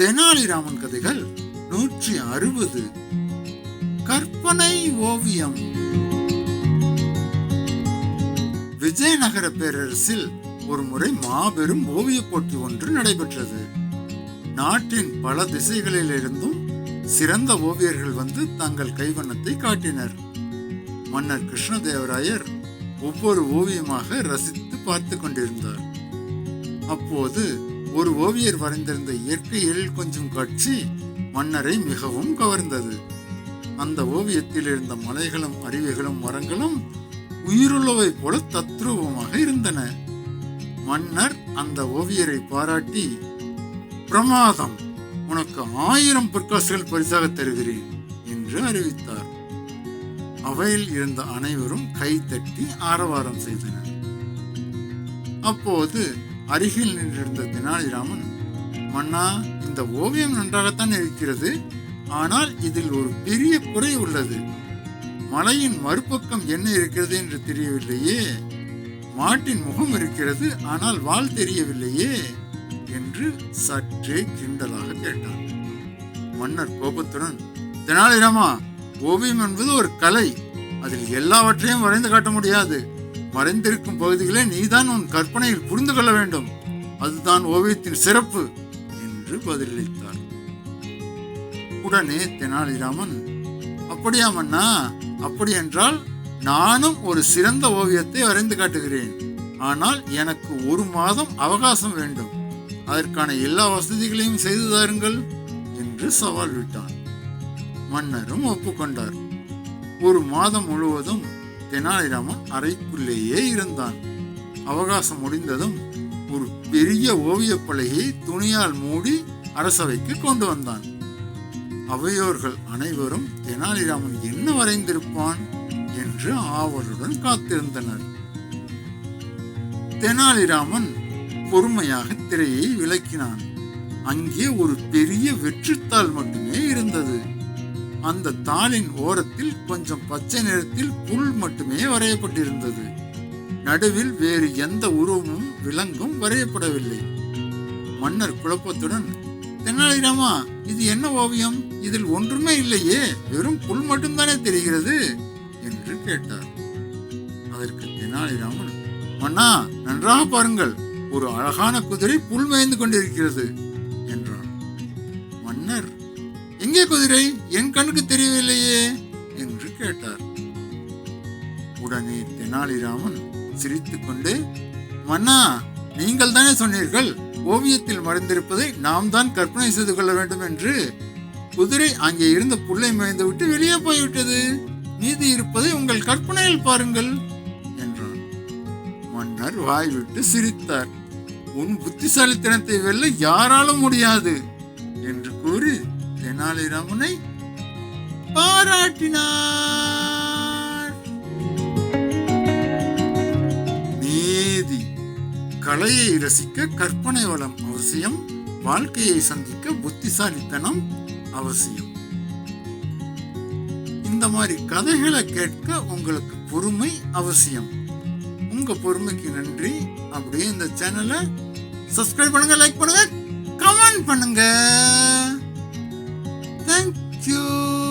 தெனாலிராமன் கதைகள் நூற்றி அறுபது. கற்பனை ஓவியம். விஜயநகர பேரரசில் ஒரு முறை மாபெரும் ஓவியப் போட்டி ஒன்று நடைபெற்றது. நாட்டின் பல திசைகளிலிருந்தும் சிறந்த ஓவியர்கள் வந்து தங்கள் கைவண்ணத்தை காட்டினர். மன்னர் கிருஷ்ணதேவராயர் ஒவ்வொரு ஓவியமாக ரசித்து பார்த்து கொண்டிருந்தார். அப்போது ஒரு ஓவியர் வரைந்திருந்த இயற்கையில் கொஞ்சம் காட்சி மன்னரை மிகவும் கவர்ந்தது. அந்த ஓவியத்தில் இருந்த மலைகளும் அருவிகளும் மரங்களும் உயிருள்ளவை போல தத்ரூபமாக இருந்தன. மன்னர் அந்த ஓவியரை பாராட்டி பிரமாதம்! உனக்கு ஆயிரம் பொற்காசுகள் பரிசாக தருகிறேன் என்று அறிவித்தார். அவையில் இருந்த அனைவரும் கைத்தட்டி ஆரவாரம் செய்தனர். அப்போது அருகில் நின்றிருந்த தெனாலிராமன் மன்னா இந்த ஓவியம் நன்றாகத்தான் இருக்கிறது. ஆனால் இதில் ஒரு பெரிய குறை உள்ளது. மலையின் மறுபக்கம் என்ன இருக்கிறது என்று தெரியவில்லையே. மாட்டின் முகம் இருக்கிறது ஆனால் வால் தெரியவில்லையே என்று சற்றே கிண்டலாக கேட்டான். மன்னர் கோபத்துடன் தெனாலிராமா ஓவியம் என்பது ஒரு கலை. அதில் எல்லாவற்றையும் வரைந்து காட்ட முடியாது. மறைந்திருக்கும் பகுதிகளை நீதான் உன் கற்பனையில் புரிந்து கொள்ள வேண்டும். அதுதான் ஓவியத்தின் சிறப்பு என்று பதிலளித்தார். உடனே தெனாலிராமன் அப்படியா மன்னா அப்படி என்றால் நானும் ஒரு சிறந்த ஓவியத்தை வரைந்து காட்டுகிறேன். ஆனால் எனக்கு ஒரு மாதம் அவகாசம் வேண்டும். அதற்கான எல்லா வசதிகளையும் செய்து தாருங்கள் என்று சவால் விட்டான். மன்னரும் ஒப்புக்கொண்டார். ஒரு மாதம் முழுவதும் தெனாலிராமன் அறைக்குள்ளேயே இருந்தான். அவகாசம் முடிந்ததும் ஒரு பெரிய ஓவியப் பலகையை துணியால் மூடி அரசவைக்கு கொண்டு வந்தான். அவையோர்கள் அனைவரும் தெனாலிராமன் என்ன வரைந்திருப்பான் என்று ஆவலுடன் காத்திருந்தனர். தெனாலிராமன் பொறுமையாக திரையை விளக்கினான். அங்கே ஒரு பெரிய வெற்றித்தாள் மட்டும் அந்த தாளின் ஓரத்தில் கொஞ்சம் பச்சை நிறத்தில் புல் மட்டுமே வரையப்பட்டிருந்தது. நடுவில் வேறு எந்த உருவமும் விலங்கும் வரையப்படவில்லை. மன்னர் குழப்பத்துடன் தெனாலிராமா இது என்ன ஓவியம்? இதில் ஒன்றுமே இல்லையே. வெறும் புல் மட்டும்தானே தெரிகிறது? என்று கேட்டார். அதற்கு தெனாலிராமன் மன்னா நன்றாக பாருங்கள். ஒரு அழகான குதிரை புல் மேய்ந்து கொண்டிருக்கிறது. குதிரை என் கண்ணுக்கு தெரியவில்லையே என்று கேட்டார். உடனே தெனாலிராமன் சிரித்து கொண்டு மன்னா நீங்கள் தானே சொன்னீர்கள் ஓவியத்தில் மறைந்திருப்பதை நாம் தான் கற்பனை செய்து கொள்ள வேண்டும் என்று. குதிரை அங்கே இருந்த புல்லை மேய்ந்து விட்டு வெளியே போய்விட்டது. நீதி இருப்பதை உங்கள் கற்பனையில் பாருங்கள் என்றான். மன்னர் வாய்விட்டு சிரித்தார். உன் புத்திசாலித்தனத்தை வெல்ல யாராலும் முடியாது என்று கூறி தெனாலிராமனை பாராட்டினார். நீதி கலையை ரசிக்க கற்பனை வளம் அவசியம் வாழ்க்கையை சந்திக்க புத்திசாலித்தனம் அவசியம். இந்த மாதிரி கதைகளை கேட்க உங்களுக்கு பொறுமை அவசியம். உங்க பொறுமைக்கு நன்றி. அப்படியே இந்த சேனலை சப்ஸ்கிரைப் பண்ணுங்க லைக் பண்ணுங்க கமெண்ட் பண்ணுங்க. Thank you!